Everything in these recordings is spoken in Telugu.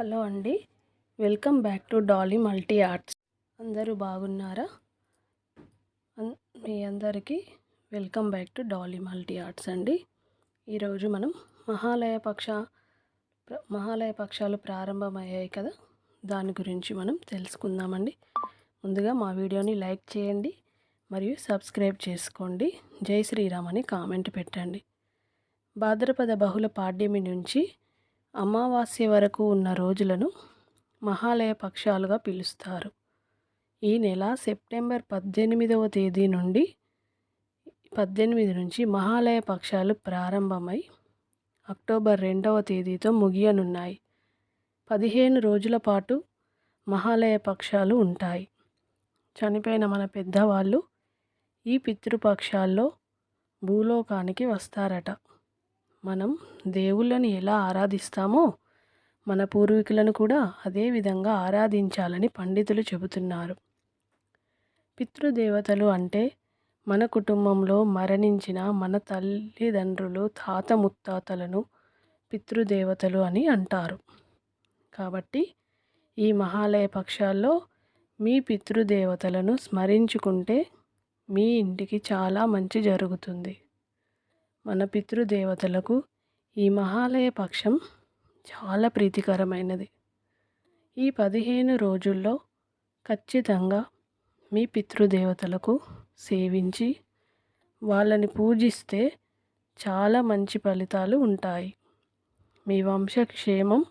హలో అండి. Welcome back to Dolly Multi Arts. అందరూ బాగున్నారా? అన్- మీ అందరికీ welcome back to Dolly Multi Arts అండి. ఈరోజు మనం మహాలయ పక్ష మహాలయ పక్షాలు ప్రారంభమయ్యాయి కదా? దాని గురించి మనం తెలుసుకుందామండి. ముందుగా మా వీడియోని లైక్ చేయండి మరియు సబ్స్క్రైబ్ చేసుకోండి జై శ్రీరామ్ అని కామెంట్ పెట్టండి. భాద్రపద బహుళ పాడ్యమి నుంచి అమావాస్య వరకు ఉన్న రోజులను మహాలయ పక్షాలుగా పిలుస్తారు. ఈ నెల సెప్టెంబర్ పద్దెనిమిదవ తేదీ నుండి పద్దెనిమిది నుంచి మహాలయ పక్షాలు ప్రారంభమై అక్టోబర్ రెండవ తేదీతో ముగియనున్నాయి. పదిహేను రోజుల పాటు మహాలయ పక్షాలు ఉంటాయి. చనిపోయిన మన పెద్దవాళ్ళు ఈ పితృపక్షాల్లో భూలోకానికి వస్తారట. మనం దేవుళ్ళని ఎలా ఆరాధిస్తామో మన పూర్వీకులను కూడా అదే విధంగా ఆరాధించాలని పండితులు చెబుతున్నారు. పితృదేవతలు అంటే మన కుటుంబంలో మరణించిన మన తల్లిదండ్రులు తాత ముత్తాతలను పితృదేవతలు అని అంటారు. కాబట్టి ఈ మహాలయ పక్షాల్లో మీ పితృదేవతలను స్మరించుకుంటే మీ ఇంటికి చాలా మంచి జరుగుతుంది. మన పితృదేవతలకు ఈ మహాలయ పక్షం చాలా ప్రీతికరమైనది. ఈ పదిహేను రోజుల్లో ఖచ్చితంగా మీ పితృదేవతలకు సేవించి వాళ్ళని పూజిస్తే చాలా మంచి ఫలితాలు ఉంటాయి. మీ వంశక్షేమం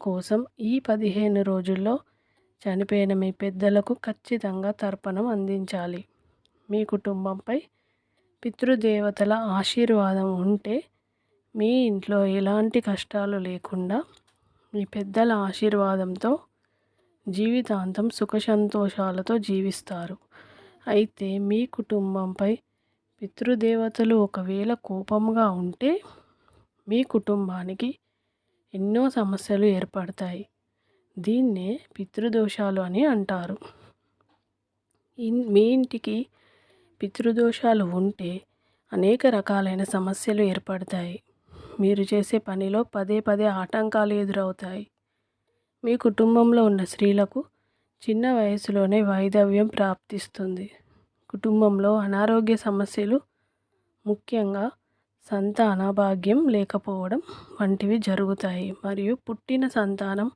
కోసం ఈ పదిహేను రోజుల్లో చనిపోయిన మీ పెద్దలకు ఖచ్చితంగా తర్పణం అందించాలి. మీ కుటుంబంపై పితృదేవతల ఆశీర్వాదం ఉంటే మీ ఇంట్లో ఎలాంటి కష్టాలు లేకుండా మీ పెద్దల ఆశీర్వాదంతో జీవితాంతం సుఖసంతోషాలతో జీవిస్తారు. అయితే మీ కుటుంబంపై పితృదేవతలు ఒకవేళ కోపంగా ఉంటే మీ కుటుంబానికి ఎన్నో సమస్యలు ఏర్పడతాయి. దీన్నే పితృదోషాలు అని అంటారు. ఇన్- మీ ఇంటికి పితృదోషాలు ఉంటే అనేక రకాలైన సమస్యలు ఏర్పడతాయి. మీరు చేసే పనిలో పదే పదే ఆటంకాలు ఎదురవుతాయి. మీ కుటుంబంలో ఉన్న స్త్రీలకు చిన్న వయసులోనే వైధవ్యం ప్రాప్తిస్తుంది. కుటుంబంలో అనారోగ్య సమస్యలు ముఖ్యంగా సంతాన భాగ్యం లేకపోవడం వంటివి జరుగుతాయి. మరియు పుట్టిన సంతానం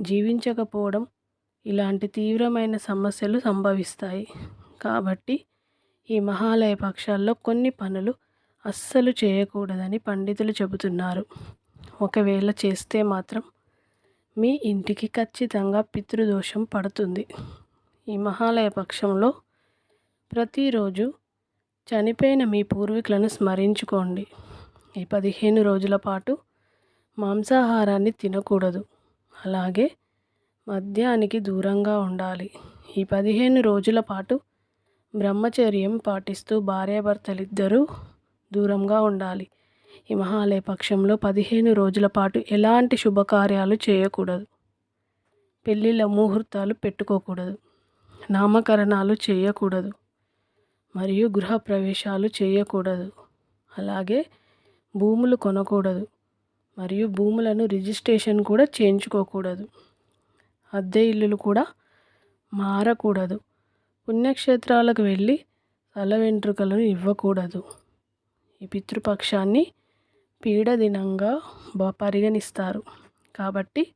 జీవించకపోవడం ఇలాంటి తీవ్రమైన సమస్యలు సంభవిస్తాయి. కాబట్టి ఈ మహాలయ పక్షాల్లో కొన్ని పనులు అస్సలు చేయకూడదని పండితులు చెబుతున్నారు. ఒకవేళ చేస్తే మాత్రం మీ ఇంటికి ఖచ్చితంగా పితృదోషం పడుతుంది. ఈ మహాలయ పక్షంలో ప్రతిరోజు చనిపోయిన మీ పూర్వీకులను స్మరించుకోండి. ఈ పదిహేను రోజుల పాటు మాంసాహారాన్ని తినకూడదు. అలాగే మద్యానికి దూరంగా ఉండాలి. ఈ పదిహేను రోజుల పాటు బ్రహ్మచర్యం పాటిస్తూ భార్యాభర్తలిద్దరూ దూరంగా ఉండాలి. హిమహాలయ పక్షంలో పదిహేను రోజుల పాటు ఎలాంటి శుభకార్యాలు చేయకూడదు. పెళ్ళిళ్ళ ముహూర్తాలు పెట్టుకోకూడదు. నామకరణాలు చేయకూడదు. మరియు గృహప్రవేశాలు చేయకూడదు. అలాగే భూములు కొనకూడదు. మరియు భూములను రిజిస్ట్రేషన్ కూడా చేయించుకోకూడదు. అద్దె ఇల్లులు కూడా మారకూడదు. పుణ్యక్షేత్రాలకు వెళ్ళి తల వెంట్రుకలను ఇవ్వకూడదు. ఈ పితృపక్షాన్ని పీడదినంగా బ పరిగణిస్తారు. కాబట్టి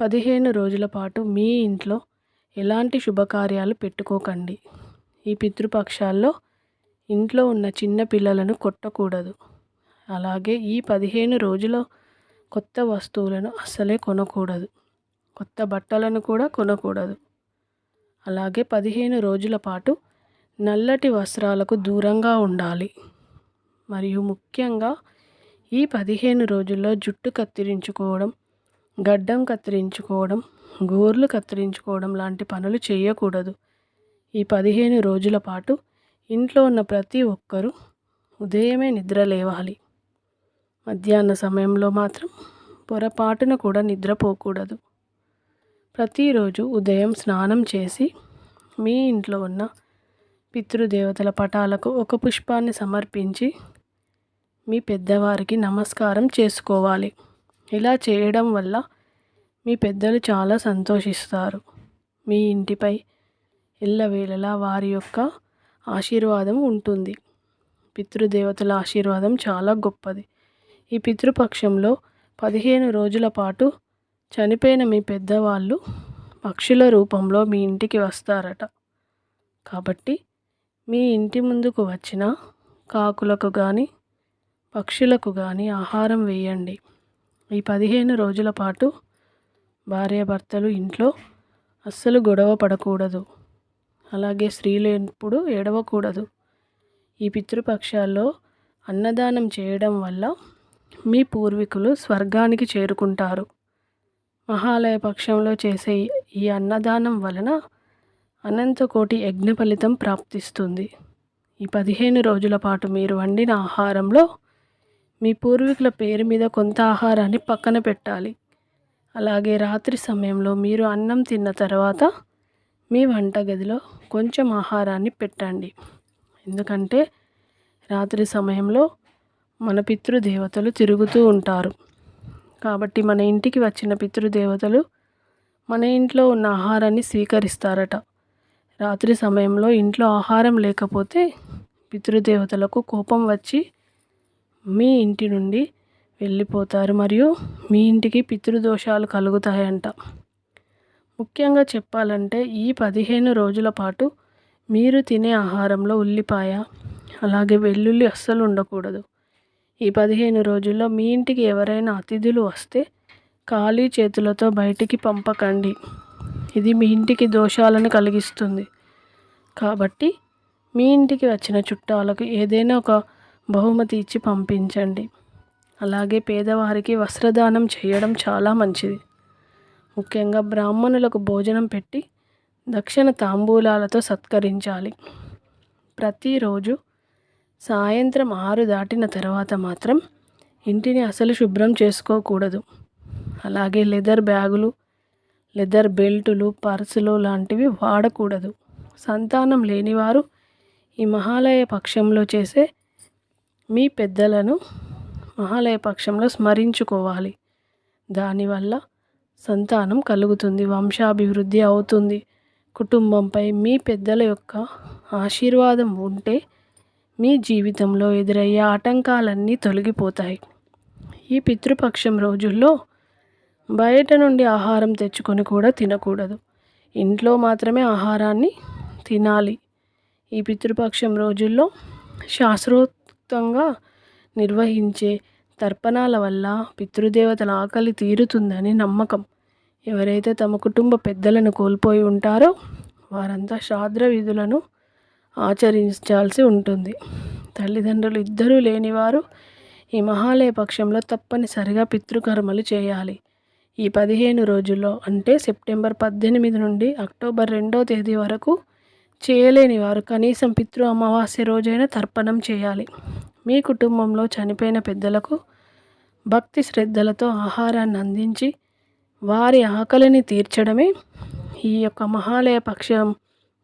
పదిహేను రోజుల పాటు మీ ఇంట్లో ఎలాంటి శుభకార్యాలు పెట్టుకోకండి. ఈ పితృపక్షాల్లో ఇంట్లో ఉన్న చిన్న పిల్లలను కొట్టకూడదు. అలాగే ఈ పదిహేను రోజుల కొత్త వస్తువులను అస్సలే కొనకూడదు. కొత్త బట్టలను కూడా కొనకూడదు. అలాగే పదిహేను రోజుల పాటు నల్లటి వస్త్రాలకు దూరంగా ఉండాలి. మరియు ముఖ్యంగా ఈ పదిహేను రోజుల్లో జుట్టు కత్తిరించుకోవడం గడ్డం కత్తిరించుకోవడం గోర్లు కత్తిరించుకోవడం లాంటి పనులు చేయకూడదు. ఈ పదిహేను రోజుల పాటు ఇంట్లో ఉన్న ప్రతి ఒక్కరూ ఉదయమే నిద్ర లేవాలి. మధ్యాహ్న సమయంలో మాత్రం పొరపాటున కూడా నిద్రపోకూడదు ప్రతిరోజు ఉదయం స్నానం చేసి మీ ఇంట్లో ఉన్న పితృదేవతల పటాలకు ఒక పుష్పాన్ని సమర్పించి మీ పెద్దవారికి నమస్కారం చేసుకోవాలి. ఇలా చేయడం వల్ల మీ పెద్దలు చాలా సంతోషిస్తారు. మీ ఇంటిపై ఎల్లవేళలా వారి యొక్క ఆశీర్వాదం ఉంటుంది. పితృదేవతల ఆశీర్వాదం చాలా గొప్పది. ఈ పితృపక్షంలో పదిహేను రోజుల పాటు చనిపోయిన మీ పెద్దవాళ్ళు పక్షుల రూపంలో మీ ఇంటికి వస్తారట. కాబట్టి మీ ఇంటి ముందుకు వచ్చిన కాకులకు కానీ పక్షులకు కానీ ఆహారం వేయండి. ఈ పదిహేను రోజుల పాటు భార్యాభర్తలు ఇంట్లో అస్సలు గొడవ పడకూడదు. అలాగే స్త్రీలు ఎప్పుడు ఏడవకూడదు. ఈ పితృపక్షాల్లో అన్నదానం చేయడం వల్ల మీ పూర్వీకులు స్వర్గానికి చేరుకుంటారు. మహాలయ పక్షంలో చేసే ఈ అన్నదానం వలన అనంతకోటి యజ్ఞ ఫలితం ప్రాప్తిస్తుంది. ఈ పదిహేను రోజుల పాటు మీరు వండిన ఆహారంలో మీ పూర్వీకుల పేరు మీద కొంత ఆహారాన్ని పక్కన పెట్టాలి. అలాగే రాత్రి సమయంలో మీరు అన్నం తిన్న తర్వాత మీ వంటగదిలో కొంచెం ఆహారాన్ని పెట్టండి. ఎందుకంటే రాత్రి సమయంలో మన పితృదేవతలు తిరుగుతూ ఉంటారు. కాబట్టి మన ఇంటికి వచ్చిన పితృదేవతలు మన ఇంట్లో ఉన్న ఆహారాన్ని స్వీకరిస్తారట. రాత్రి సమయంలో ఇంట్లో ఆహారం లేకపోతే పితృదేవతలకు కోపం వచ్చి మీ ఇంటి నుండి వెళ్ళిపోతారు మరియు మీ ఇంటికి పితృదోషాలు కలుగుతాయంట. ముఖ్యంగా చెప్పాలంటే ఈ పదిహేను రోజుల పాటు మీరు తినే ఆహారంలో ఉల్లిపాయ అలాగే వెల్లుల్లి అస్సలు ఉండకూడదు. ఈ పదిహేను రోజుల్లో మీ ఇంటికి ఎవరైనా అతిథులు వస్తే ఖాళీ చేతులతో బయటికి పంపకండి. ఇది మీ ఇంటికి దోషాలను కలిగిస్తుంది. కాబట్టి మీ ఇంటికి వచ్చిన చుట్టాలకు ఏదైనా ఒక బహుమతి ఇచ్చి పంపించండి. అలాగే పేదవారికి వస్త్రదానం చేయడం చాలా మంచిది. ముఖ్యంగా బ్రాహ్మణులకు భోజనం పెట్టి దక్షిణ తాంబూలాలతో సత్కరించాలి. ప్రతిరోజు సాయంత్రం ఆరు దాటిన తర్వాత మాత్రం ఇంటిని అసలు శుభ్రం చేసుకోకూడదు. అలాగే లెదర్ బ్యాగులు లెదర్ బెల్టులు పర్సులు లాంటివి వాడకూడదు. సంతానం లేనివారు ఈ మహాలయ పక్షంలో చేసే మీ పెద్దలను మహాలయ పక్షంలో స్మరించుకోవాలి. దానివల్ల సంతానం కలుగుతుంది వంశాభివృద్ధి అవుతుంది. కుటుంబంపై మీ పెద్దల యొక్క ఆశీర్వాదం ఉంటే మీ జీవితంలో ఎదురయ్యే ఆటంకాలన్నీ తొలగిపోతాయి. ఈ పితృపక్షం రోజుల్లో బయట నుండి ఆహారం తెచ్చుకొని కూడా తినకూడదు. ఇంట్లో మాత్రమే ఆహారాన్ని తినాలి. ఈ పితృపక్షం రోజుల్లో శాస్త్రోక్తంగా నిర్వహించే తర్పణాల వల్ల పితృదేవతల ఆకలి తీరుతుందని నమ్మకం. ఎవరైతే తమ కుటుంబ పెద్దలను కోల్పోయి ఉంటారో వారంతా శ్రాద్ర విధులను ఆచరించాల్సి ఉంటుంది. తల్లిదండ్రులు ఇద్దరూ లేనివారు ఈ మహాలయ పక్షంలో తప్పనిసరిగా పితృకర్మలు చేయాలి. ఈ పదిహేను రోజుల్లో అంటే సెప్టెంబర్ పద్దెనిమిది నుండి అక్టోబర్ రెండో తేదీ వరకు చేయలేని వారు కనీసం పితృ అమావాస్య రోజైనా తర్పణం చేయాలి. మీ కుటుంబంలో చనిపోయిన పెద్దలకు భక్తి శ్రద్ధలతో ఆహారాన్ని అందించి వారి ఆకలిని తీర్చడమే ఈ యొక్క మహాలయ పక్షం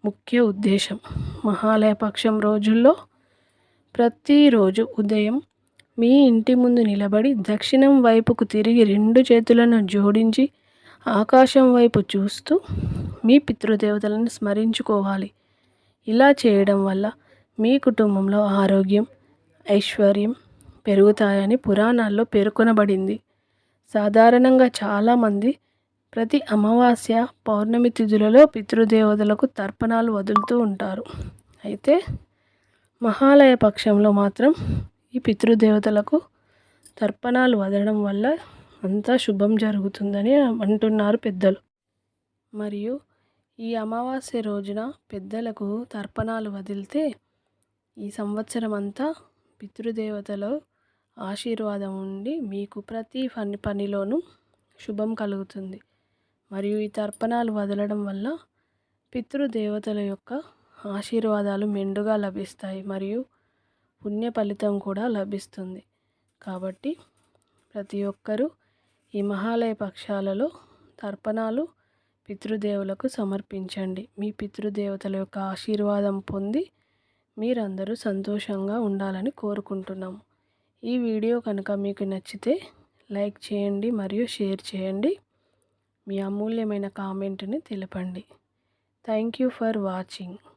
ముఖ్య ఉద్దేశం. మహాలయపక్షం రోజుల్లో ప్రతిరోజు ఉదయం మీ ఇంటి ముందు నిలబడి దక్షిణం వైపుకు తిరిగి రెండు చేతులను జోడించి ఆకాశం వైపు చూస్తూ మీ పితృదేవతలను స్మరించుకోవాలి. ఇలా చేయడం వల్ల మీ కుటుంబంలో ఆరోగ్యం ఐశ్వర్యం పెరుగుతాయని పురాణాల్లో పేర్కొనబడింది. సాధారణంగా చాలామంది ప్రతి అమావాస్య పౌర్ణమి తిథులలో పితృదేవతలకు తర్పణాలు వదులుతూ ఉంటారు. అయితే మహాలయ పక్షంలో మాత్రం ఈ పితృదేవతలకు తర్పణాలు వదలడం వల్ల అంతా శుభం జరుగుతుందని అంటున్నారు పెద్దలు. మరియు ఈ అమావాస్య రోజున పెద్దలకు తర్పణాలు వదిలితే ఈ సంవత్సరం అంతా పితృదేవతలో ఆశీర్వాదం ఉండి మీకు ప్రతి పని పనిలోనూ శుభం కలుగుతుంది. మరియు ఈ తర్పణాలు వదలడం వల్ల పితృదేవతల యొక్క ఆశీర్వాదాలు మెండుగా లభిస్తాయి మరియు పుణ్య ఫలితం కూడా లభిస్తుంది. కాబట్టి ప్రతి ఒక్కరూ ఈ మహాలయ పక్షాలలో తర్పణాలు పితృదేవులకు సమర్పించండి. మీ పితృదేవతల యొక్క ఆశీర్వాదం పొంది మీరందరూ సంతోషంగా ఉండాలని కోరుకుంటున్నాము ఈ వీడియో కనుక మీకు నచ్చితే లైక్ చేయండి మరియు షేర్ చేయండి. మీ అమూల్యమైన కామెంట్ని తెలపండి. Thank you for watching.